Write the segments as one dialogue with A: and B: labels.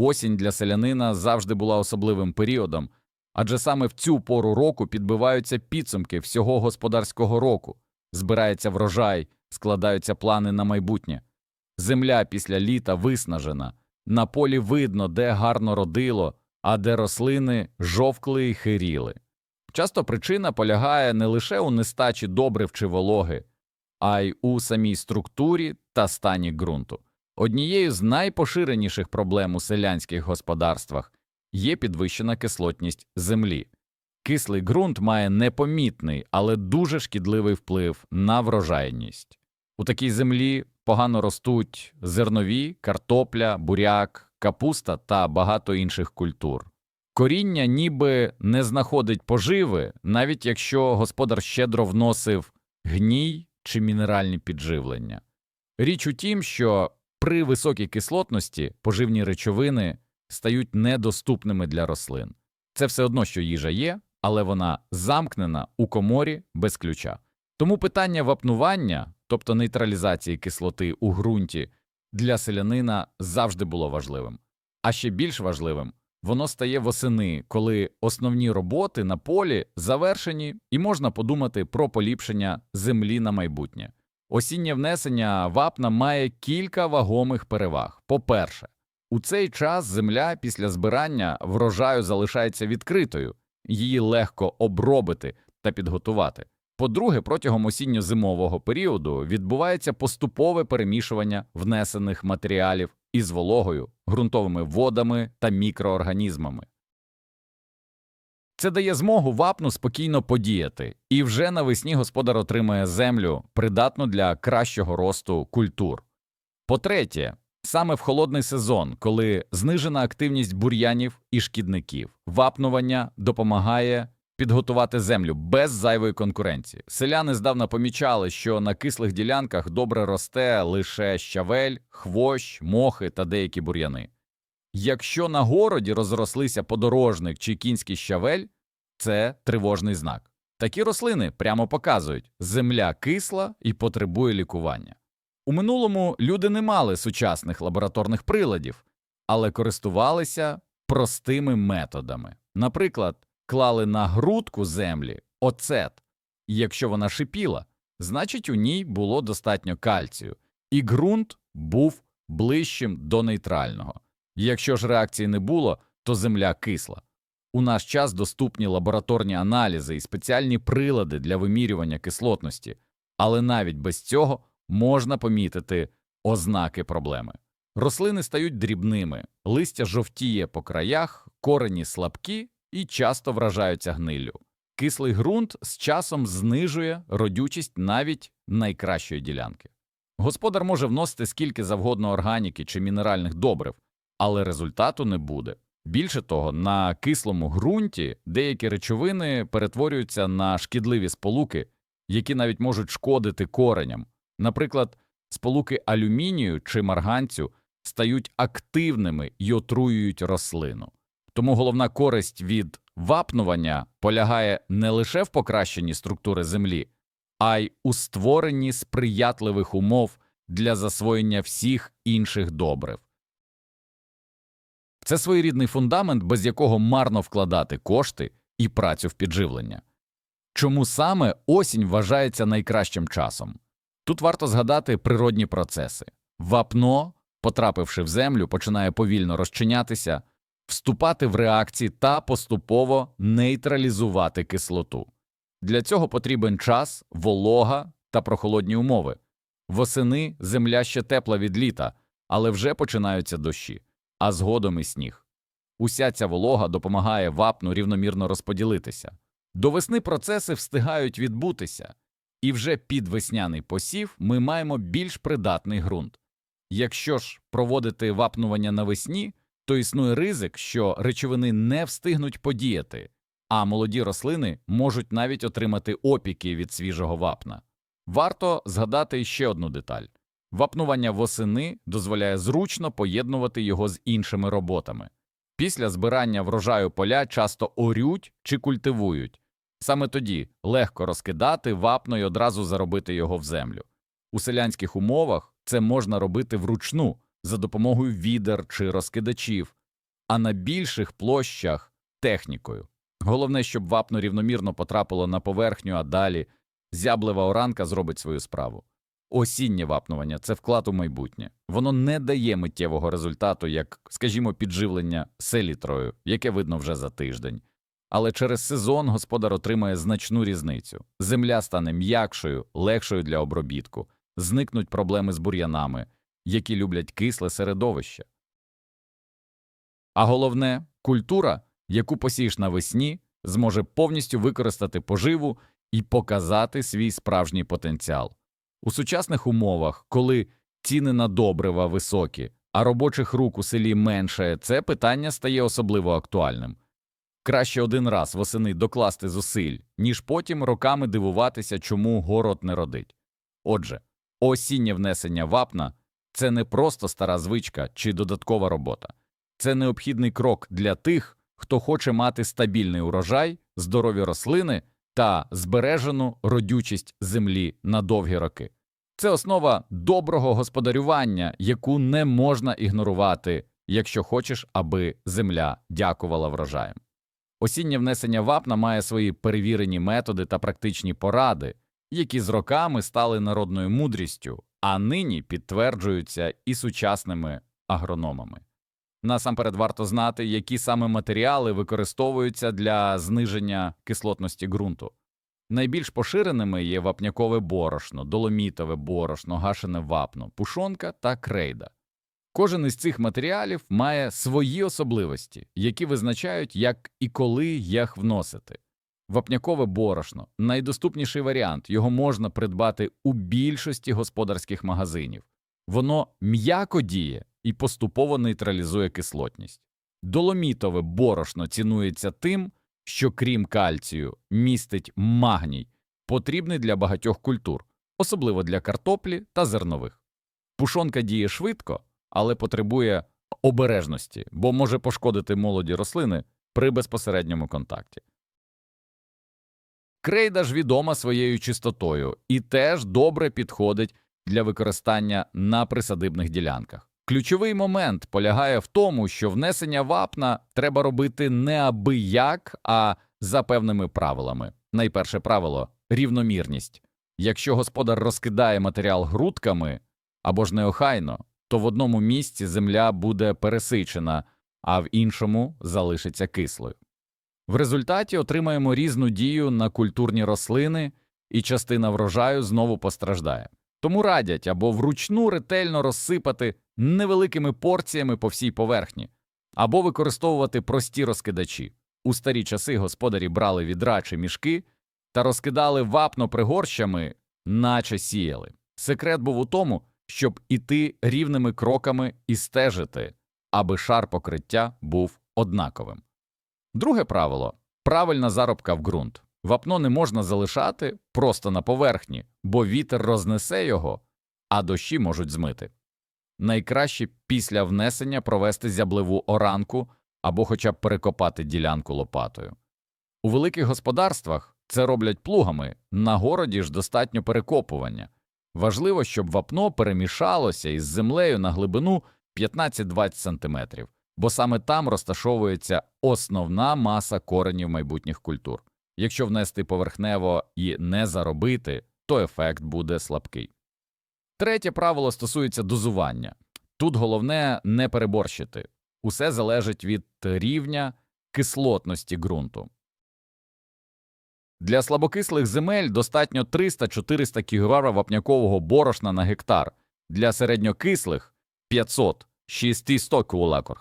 A: Осінь для селянина завжди була особливим періодом, адже саме в цю пору року підбиваються підсумки всього господарського року, збирається врожай, складаються плани на майбутнє. Земля після літа виснажена, на полі видно, де гарно родило, а де рослини жовкли й хиріли. Часто причина полягає не лише у нестачі добрив чи вологи, а й у самій структурі та стані ґрунту. Однією з найпоширеніших проблем у селянських господарствах є підвищена кислотність землі. Кислий ґрунт має непомітний, але дуже шкідливий вплив на врожайність. У такій землі погано ростуть зернові, картопля, буряк, капуста та багато інших культур. Коріння ніби не знаходить поживи, навіть якщо господар щедро вносив гній чи мінеральні підживлення. Річ у тім, що при високій кислотності поживні речовини стають недоступними для рослин. Це все одно, що їжа є, але вона замкнена у коморі без ключа. Тому питання вапнування, тобто нейтралізації кислоти у ґрунті, для селянина завжди було важливим. А ще більш важливим воно стає восени, коли основні роботи на полі завершені, і можна подумати про поліпшення землі на майбутнє. Осіннє внесення вапна має кілька вагомих переваг. По-перше, у цей час земля після збирання врожаю залишається відкритою, її легко обробити та підготувати. По-друге, протягом осінньо-зимового періоду відбувається поступове перемішування внесених матеріалів із вологою, ґрунтовими водами та мікроорганізмами. Це дає змогу вапну спокійно подіяти, і вже навесні господар отримає землю, придатну для кращого росту культур. По-третє, саме в холодний сезон, коли знижена активність бур'янів і шкідників, вапнування допомагає підготувати землю без зайвої конкуренції. Селяни здавна помічали, що на кислих ділянках добре росте лише щавель, хвощ, мохи та деякі бур'яни. Якщо на городі розрослися подорожник чи кінський щавель, це тривожний знак. Такі рослини прямо показують, земля кисла і потребує лікування. У минулому люди не мали сучасних лабораторних приладів, але користувалися простими методами. Наприклад, клали на грудку землі оцет, і якщо вона шипіла, значить у ній було достатньо кальцію, і ґрунт був ближчим до нейтрального. Якщо ж реакції не було, то земля кисла. У наш час доступні лабораторні аналізи і спеціальні прилади для вимірювання кислотності, але навіть без цього можна помітити ознаки проблеми. Рослини стають дрібними, листя жовтіє по краях, корені слабкі і часто вражаються гниллю. Кислий ґрунт з часом знижує родючість навіть найкращої ділянки. Господар може вносити скільки завгодно органіки чи мінеральних добрив, але результату не буде. Більше того, на кислому ґрунті деякі речовини перетворюються на шкідливі сполуки, які навіть можуть шкодити кореням. Наприклад, сполуки алюмінію чи марганцю стають активними і отруюють рослину. Тому головна користь від вапнування полягає не лише в покращенні структури землі, а й у створенні сприятливих умов для засвоєння всіх інших добрив. Це своєрідний фундамент, без якого марно вкладати кошти і працю в підживлення. Чому саме осінь вважається найкращим часом? Тут варто згадати природні процеси. Вапно, потрапивши в землю, починає повільно розчинятися, вступати в реакції та поступово нейтралізувати кислоту. Для цього потрібен час, волога та прохолодні умови. Восени земля ще тепла від літа, але вже починаються дощі, а згодом і сніг. Уся ця волога допомагає вапну рівномірно розподілитися. До весни процеси встигають відбутися, і вже під весняний посів ми маємо більш придатний ґрунт. Якщо ж проводити вапнування навесні, то існує ризик, що речовини не встигнуть подіяти, а молоді рослини можуть навіть отримати опіки від свіжого вапна. Варто згадати ще одну деталь вапнування восени дозволяє зручно поєднувати його з іншими роботами. Після збирання врожаю поля часто орють чи культивують. Саме тоді легко розкидати вапно і одразу заробити його в землю. У селянських умовах це можна робити вручну за допомогою відер чи розкидачів, а на більших площах технікою. Головне, щоб вапно рівномірно потрапило на поверхню, а далі зяблева оранка зробить свою справу. Осіннє вапнування це вклад у майбутнє. Воно не дає миттєвого результату, як, скажімо, підживлення селітрою, яке видно вже за тиждень. Але через сезон господар отримає значну різницю. Земля стане м'якшою, легшою для обробітку, зникнуть проблеми з бур'янами, які люблять кисле середовище. А головне, культура, яку посієш навесні, зможе повністю використати поживу і показати свій справжній потенціал. У сучасних умовах, коли ціни на добрива високі, а робочих рук у селі менше, це питання стає особливо актуальним. Краще один раз восени докласти зусиль, ніж потім роками дивуватися, чому город не родить. Отже, осіннє внесення вапна це не просто стара звичка чи додаткова робота, це необхідний крок для тих, хто хоче мати стабільний урожай, здорові рослини та збережену родючість землі на довгі роки. Це основа доброго господарювання, яку не можна ігнорувати, якщо хочеш, аби земля дякувала врожаєм. Осіннє внесення вапна має свої перевірені методи та практичні поради, які з роками стали народною мудрістю, а нині підтверджуються і сучасними агрономами. Насамперед варто знати, які саме матеріали використовуються для зниження кислотності ґрунту. Найбільш поширеними є вапнякове борошно, доломітове борошно, гашене вапно, пушонка та крейда. Кожен із цих матеріалів має свої особливості, які визначають, як і коли їх вносити. Вапнякове борошно найдоступніший варіант, його можна придбати у більшості господарських магазинів. Воно м'яко діє і поступово нейтралізує кислотність. Доломітове борошно цінується тим, що крім кальцію містить магній, потрібний для багатьох культур, особливо для картоплі та зернових. Пушонка діє швидко, але потребує обережності, бо може пошкодити молоді рослини при безпосередньому контакті. Крейда ж відома своєю чистотою і теж добре підходить для використання на присадибних ділянках. Ключовий момент полягає в тому, що внесення вапна треба робити не аби як, а за певними правилами. Найперше правило рівномірність. Якщо господар розкидає матеріал грудками або ж неохайно, то в одному місці земля буде пересичена, а в іншому залишиться кислою. В результаті отримаємо різну дію на культурні рослини, і частина врожаю знову постраждає. Тому радять або вручну ретельно розсипати невеликими порціями по всій поверхні, або використовувати прості розкидачі. У старі часи господарі брали відра чи мішки та розкидали вапно пригорщами, наче сіяли. Секрет був у тому, щоб іти рівними кроками і стежити, аби шар покриття був однаковим. Друге правило правильна заробка в ґрунт. Вапно не можна залишати просто на поверхні, бо вітер рознесе його, а дощі можуть змити. Найкраще після внесення провести зяблеву оранку або хоча б перекопати ділянку лопатою. У великих господарствах це роблять плугами, на городі ж достатньо перекопування. Важливо, щоб вапно перемішалося із землею на глибину 15-20 см, бо саме там розташовується основна маса коренів майбутніх культур. Якщо внести поверхнево і не заробити, то ефект буде слабкий. Третє правило стосується дозування. Тут головне не переборщити. Усе залежить від рівня кислотності ґрунту. Для слабокислих земель достатньо 300-400 кг вапнякового борошна на гектар, для середньокислих 500-600 кг,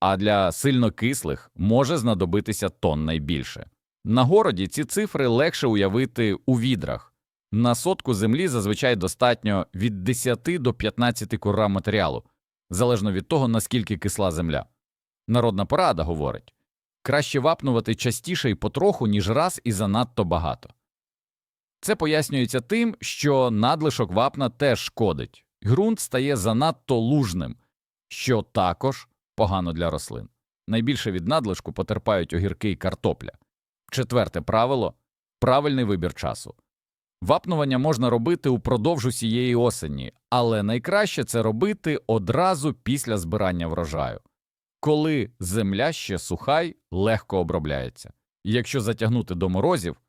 A: а для сильнокислих може знадобитися тонна й більше. На городі ці цифри легше уявити у відрах. На сотку землі зазвичай достатньо від 10 до 15 кг матеріалу, залежно від того, наскільки кисла земля. Народна порада говорить краще вапнувати частіше і потроху, ніж раз і занадто багато. Це пояснюється тим, що надлишок вапна теж шкодить, ґрунт стає занадто лужним, що також погано для рослин. Найбільше від надлишку потерпають огірки і картопля. Четверте правило правильний вибір часу. Вапнування можна робити упродовж усієї осені, але найкраще це робити одразу після збирання врожаю. коли земля ще суха й легко обробляється. І якщо затягнути до морозів,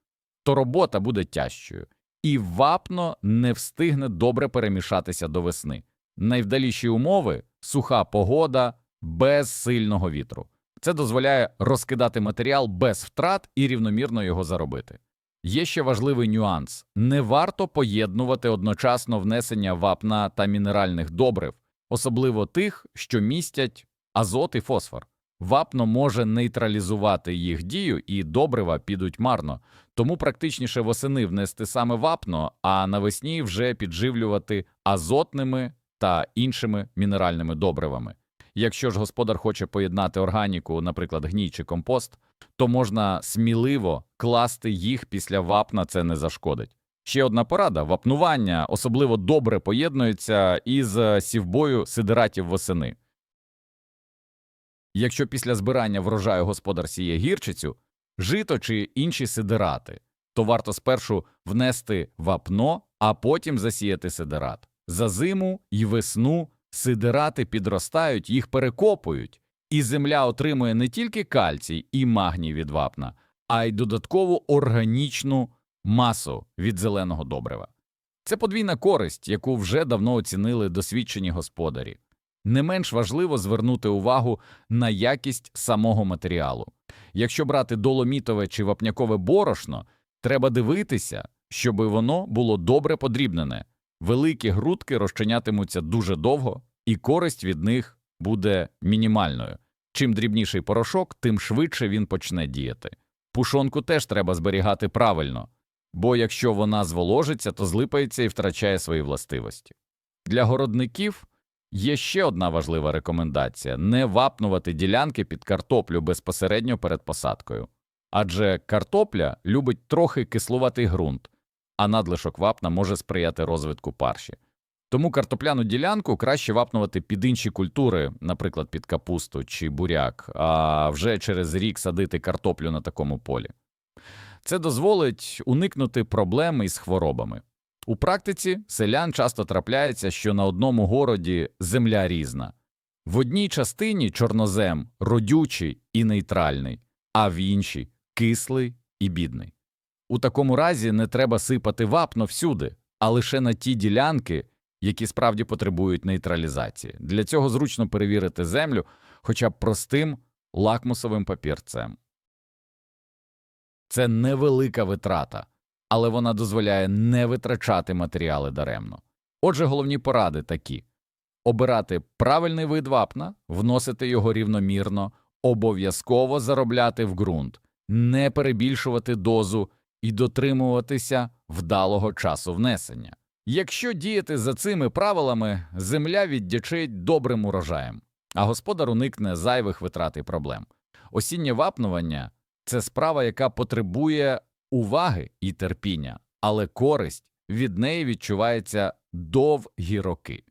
A: то робота буде тяжчою, і вапно не встигне добре перемішатися до весни. Найвдаліші умови суха погода без сильного вітру. Це дозволяє розкидати матеріал без втрат і рівномірно його заробити. Є ще важливий нюанс: не варто поєднувати одночасно внесення вапна та мінеральних добрив, особливо тих, що містять азот і фосфор. Вапно може нейтралізувати їх дію, і добрива підуть марно, тому практичніше восени внести саме вапно, а навесні вже підживлювати азотними та іншими мінеральними добривами. Якщо ж господар хоче поєднати органіку, наприклад, гній чи компост, то можна сміливо класти їх після вапна, це не зашкодить. Ще одна порада: вапнування особливо добре поєднується із е, сівбою сидератів восени. Якщо після збирання врожаю господар сіє гірчицю, жито чи інші сидерати, то варто спершу внести вапно, а потім засіяти сидерат. За зиму і весну сидерати підростають, їх перекопують, і земля отримує не тільки кальцій і магній від вапна, а й додаткову органічну масу від зеленого добрива. Це подвійна користь, яку вже давно оцінили досвідчені господарі. Не менш важливо звернути увагу на якість самого матеріалу. Якщо брати доломітове чи вапнякове борошно, треба дивитися, щоб воно було добре подрібнене. Великі грудки розчинятимуться дуже довго, і користь від них буде мінімальною. Чим дрібніший порошок, тим швидше він почне діяти. Пушонку теж треба зберігати правильно, бо якщо вона зволожиться, то злипається і втрачає свої властивості. Для городників є ще одна важлива рекомендація не вапнувати ділянки під картоплю безпосередньо перед посадкою. Адже картопля любить трохи кислуватий ґрунт, а надлишок вапна може сприяти розвитку парші. Тому картопляну ділянку краще вапнувати під інші культури, наприклад, під капусту чи буряк, а вже через рік садити картоплю на такому полі. Це дозволить уникнути проблеми із хворобами. У практиці селян часто трапляється, що на одному городі земля різна. В одній частині чорнозем родючий і нейтральний, а в іншій кислий і бідний. У такому разі не треба сипати вапно всюди, а лише на ті ділянки, які справді потребують нейтралізації. Для цього зручно перевірити землю хоча б простим лакмусовим папірцем. Це невелика витрата, але вона дозволяє не витрачати матеріали даремно. Отже, головні поради такі обирати правильний вид вапна, вносити його рівномірно, обов'язково заробляти в ґрунт, не перебільшувати дозу і дотримуватися вдалого часу внесення. Якщо діяти за цими правилами, земля віддячить добрим урожаєм, а господар уникне зайвих витрат і проблем. Осіннє вапнування це справа, яка потребує уваги і терпіння, але користь від неї відчувається довгі роки.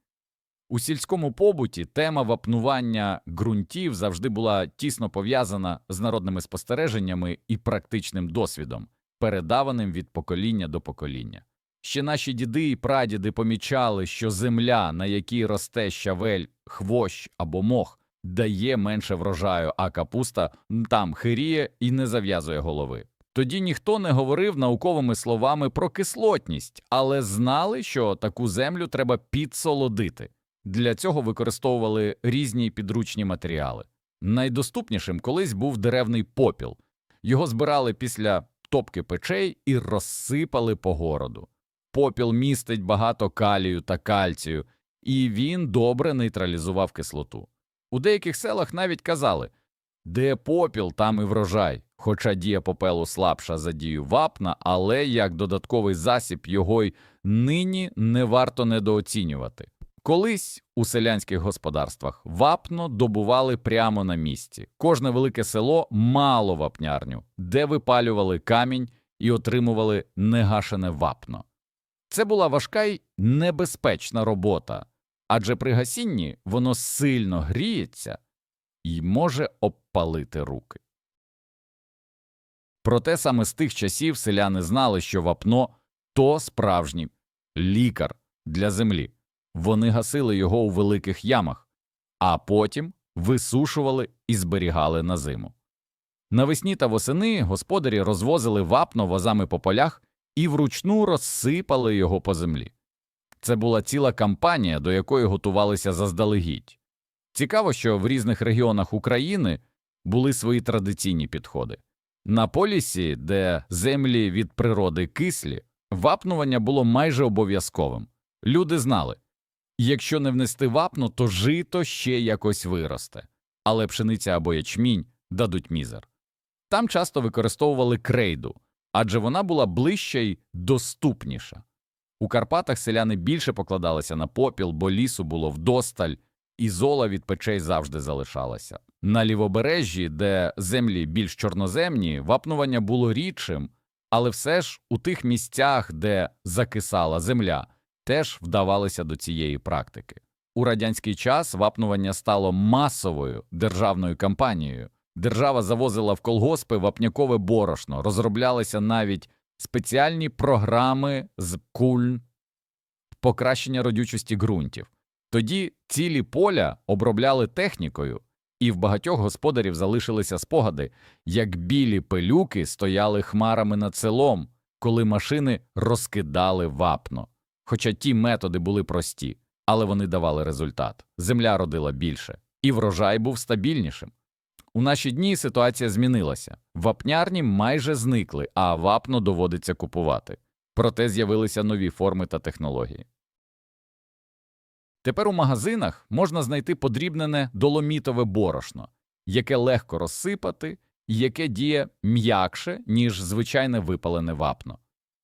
A: У сільському побуті тема вапнування ґрунтів завжди була тісно пов'язана з народними спостереженнями і практичним досвідом, передаваним від покоління до покоління. Ще наші діди і прадіди помічали, що земля, на якій росте щавель, хвощ або мох, дає менше врожаю, а капуста там хиріє і не зав'язує голови. Тоді ніхто не говорив науковими словами про кислотність, але знали, що таку землю треба підсолодити. Для цього використовували різні підручні матеріали. Найдоступнішим колись був деревний попіл. Його збирали після топки печей і розсипали по городу. Попіл містить багато калію та кальцію, і він добре нейтралізував кислоту. У деяких селах навіть казали де попіл, там і врожай, хоча дія попелу слабша за дію вапна, але як додатковий засіб його й нині не варто недооцінювати. Колись у селянських господарствах вапно добували прямо на місці. Кожне велике село мало вапнярню, де випалювали камінь і отримували негашене вапно. Це була важка й небезпечна робота, адже при гасінні воно сильно гріється і може обпалити руки. Проте саме з тих часів селяни знали, що вапно то справжній лікар для землі. Вони гасили його у великих ямах, а потім висушували і зберігали на зиму. Навесні та восени господарі розвозили вапно возами по полях і вручну розсипали його по землі. Це була ціла кампанія, до якої готувалися заздалегідь. Цікаво, що в різних регіонах України були свої традиційні підходи. На полісі, де землі від природи кислі, вапнування було майже обов'язковим. Люди знали, якщо не внести вапно, то жито ще якось виросте, але пшениця або ячмінь дадуть мізер. Там часто використовували крейду, адже вона була ближча й доступніша. У Карпатах селяни більше покладалися на попіл, бо лісу було вдосталь, і зола від печей завжди залишалася. На лівобережжі, де землі більш чорноземні, вапнування було рідшим, але все ж у тих місцях, де закисала земля, теж вдавалися до цієї практики. У радянський час вапнування стало масовою державною кампанією. Держава завозила в колгоспи вапнякове борошно, розроблялися навіть спеціальні програми з кульн покращення родючості ґрунтів. Тоді цілі поля обробляли технікою, і в багатьох господарів залишилися спогади, як білі пилюки стояли хмарами над селом, коли машини розкидали вапно. Хоча ті методи були прості, але вони давали результат. Земля родила більше, і врожай був стабільнішим. У наші дні ситуація змінилася. Вапнярні майже зникли, а вапно доводиться купувати. Проте з'явилися нові форми та технології. Тепер у магазинах можна знайти подрібнене доломітове борошно, яке легко розсипати і яке діє м'якше, ніж звичайне випалене вапно.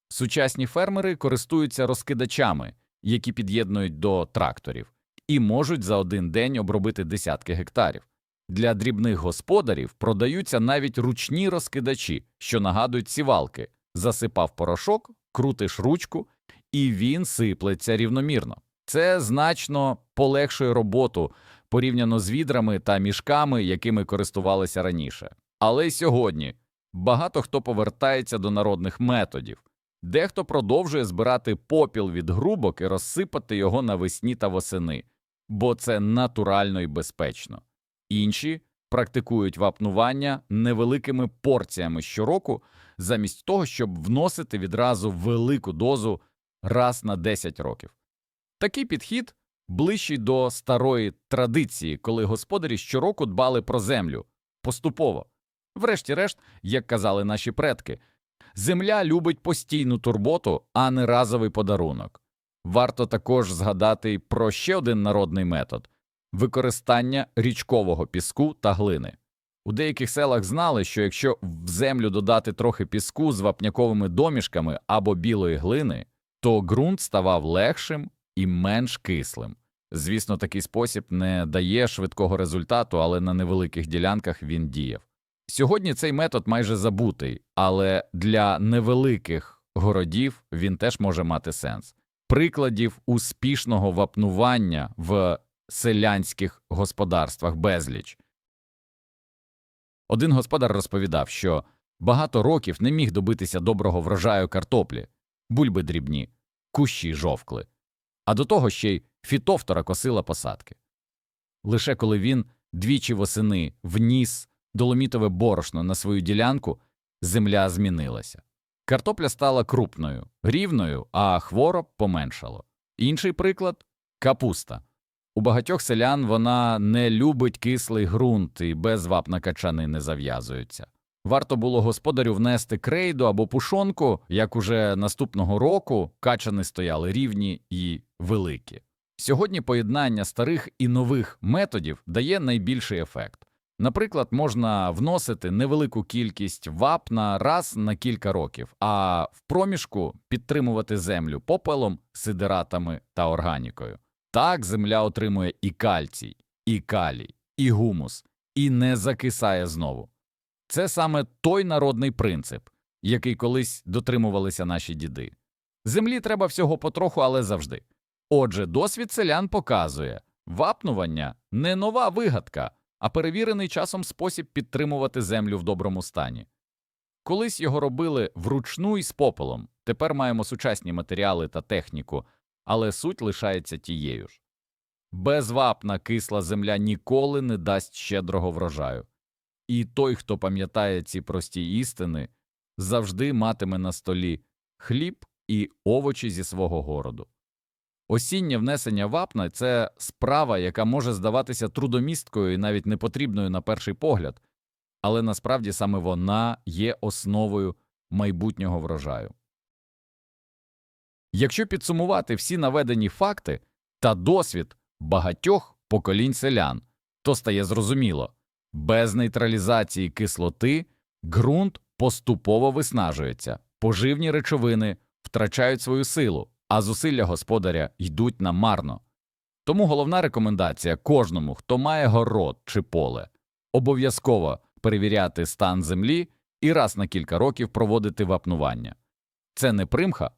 A: Сучасні фермери користуються розкидачами, які під'єднують до тракторів, і можуть за один день обробити десятки гектарів. Для дрібних господарів продаються навіть ручні розкидачі, що нагадують сівалки. Засипав порошок, крутиш ручку, і він сиплеться рівномірно. Це значно полегшує роботу порівняно з відрами та мішками, якими користувалися раніше. Але сьогодні багато хто повертається до народних методів. Дехто продовжує збирати попіл від грубок і розсипати його навесні та восени, бо це натурально і безпечно. Інші практикують вапнування невеликими порціями щороку, замість того, щоб вносити відразу велику дозу раз на 10 років. Такий підхід ближчий до старої традиції, коли господарі щороку дбали про землю поступово. Врешті-решт, як казали наші предки, земля любить постійну турботу, а не разовий подарунок. Варто також згадати про ще один народний метод використання річкового піску та глини. У деяких селах знали, що якщо в землю додати трохи піску з вапняковими домішками або білої глини, то ґрунт ставав легшим і менш кислим. Звісно, такий спосіб не дає швидкого результату, але на невеликих ділянках він діяв. Сьогодні цей метод майже забутий, але для невеликих городів він теж може мати сенс. Прикладів успішного вапнування в селянських господарствах безліч. Один господар розповідав, що багато років не міг добитися доброго врожаю картоплі, бульби дрібні, кущі жовкли, а до того ще й фітовтора косила посадки. Лише коли він двічі восени вніс доломітове борошно на свою ділянку, земля змінилася. Картопля стала крупною, рівною, а хвороб поменшало. Інший приклад капуста. У багатьох селян вона не любить кислий ґрунт і без вапна качани не зав'язуються. Варто було господарю внести крейду або пушонку, як уже наступного року качани стояли рівні і великі. Сьогодні поєднання старих і нових методів дає найбільший ефект. Наприклад, можна вносити невелику кількість вапна раз на кілька років, а в проміжку підтримувати землю попелом, сидератами та органікою. Так земля отримує і кальцій, і калій, і гумус, і не закисає знову. Це саме той народний принцип, який колись дотримувалися наші діди. Землі треба всього потроху, але завжди. Отже, досвід селян показує вапнування не нова вигадка, а перевірений часом спосіб підтримувати землю в доброму стані. Колись його робили вручну і з попелом, тепер маємо сучасні матеріали та техніку, але суть лишається тією ж. Без вапна кисла земля ніколи не дасть щедрого врожаю. І той, хто пам'ятає ці прості істини, завжди матиме на столі хліб і овочі зі свого городу. Осіннє внесення вапна це справа, яка може здаватися трудомісткою і навіть непотрібною на перший погляд, але насправді саме вона є основою майбутнього врожаю. Якщо підсумувати всі наведені факти та досвід багатьох поколінь селян, то стає зрозуміло без нейтралізації кислоти ґрунт поступово виснажується, поживні речовини втрачають свою силу, а зусилля господаря йдуть намарно. Тому головна рекомендація кожному, хто має город чи поле, обов'язково перевіряти стан землі і раз на кілька років проводити вапнування. Це не примха,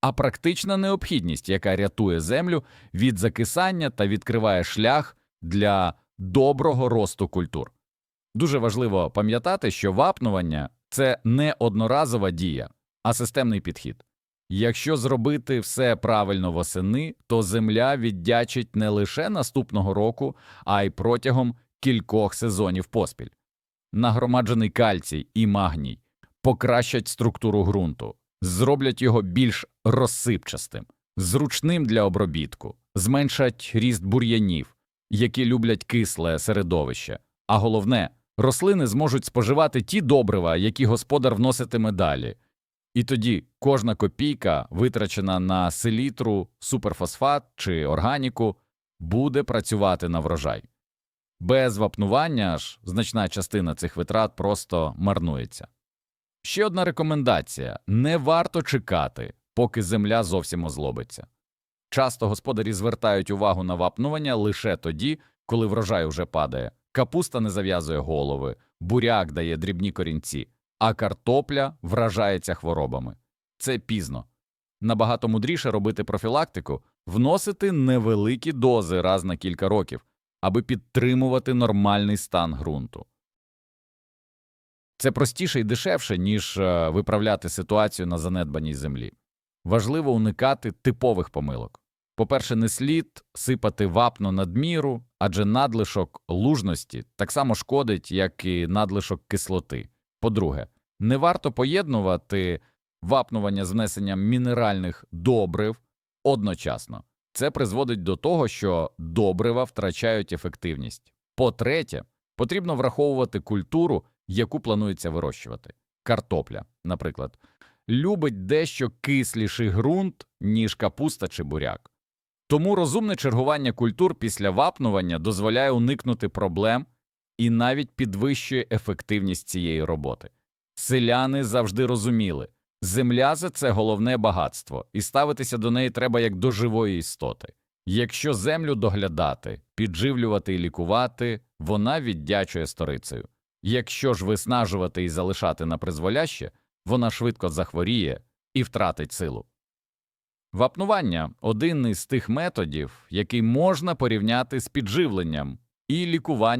A: а практична необхідність, яка рятує землю від закисання та відкриває шлях для доброго росту культур. Дуже важливо пам'ятати, що вапнування це не одноразова дія, а системний підхід. Якщо зробити все правильно восени, то земля віддячить не лише наступного року, а й протягом кількох сезонів поспіль. Нагромаджений кальцій і магній покращать структуру ґрунту, зроблять його більш розсипчастим, зручним для обробітку, зменшать ріст бур'янів, які люблять кисле середовище, а головне, рослини зможуть споживати ті добрива, які господар вноситиме далі. І тоді кожна копійка, витрачена на селітру, суперфосфат чи органіку, буде працювати на врожай. Без вапнування ж значна частина цих витрат просто марнується. Ще одна рекомендація не варто чекати, поки земля зовсім озлобиться. Часто господарі звертають увагу на вапнування лише тоді, коли врожай уже падає, капуста не зав'язує голови, буряк дає дрібні корінці, а картопля вражається хворобами. Це пізно. Набагато мудріше робити профілактику, вносити невеликі дози раз на кілька років, аби підтримувати нормальний стан ґрунту. Це простіше і дешевше, ніж е, виправляти ситуацію на занедбаній землі. Важливо уникати типових помилок. По-перше, не слід сипати вапно надміру, адже надлишок лужності так само шкодить, як і надлишок кислоти. По-друге, не варто поєднувати вапнування з внесенням мінеральних добрив одночасно. Це призводить до того, що добрива втрачають ефективність. По-третє, потрібно враховувати культуру, яку планується вирощувати. Картопля, наприклад, любить дещо кисліший ґрунт, ніж капуста чи буряк. Тому розумне чергування культур після вапнування дозволяє уникнути проблем і навіть підвищує ефективність цієї роботи. Селяни завжди розуміли, земля за це головне багатство, і ставитися до неї треба як до живої істоти. Якщо землю доглядати, підживлювати і лікувати, вона віддячує сторицею. Якщо ж виснажувати і залишати на призволяще, вона швидко захворіє і втратить силу. Вапнування один із тих методів, який можна порівняти з підживленням і лікуванням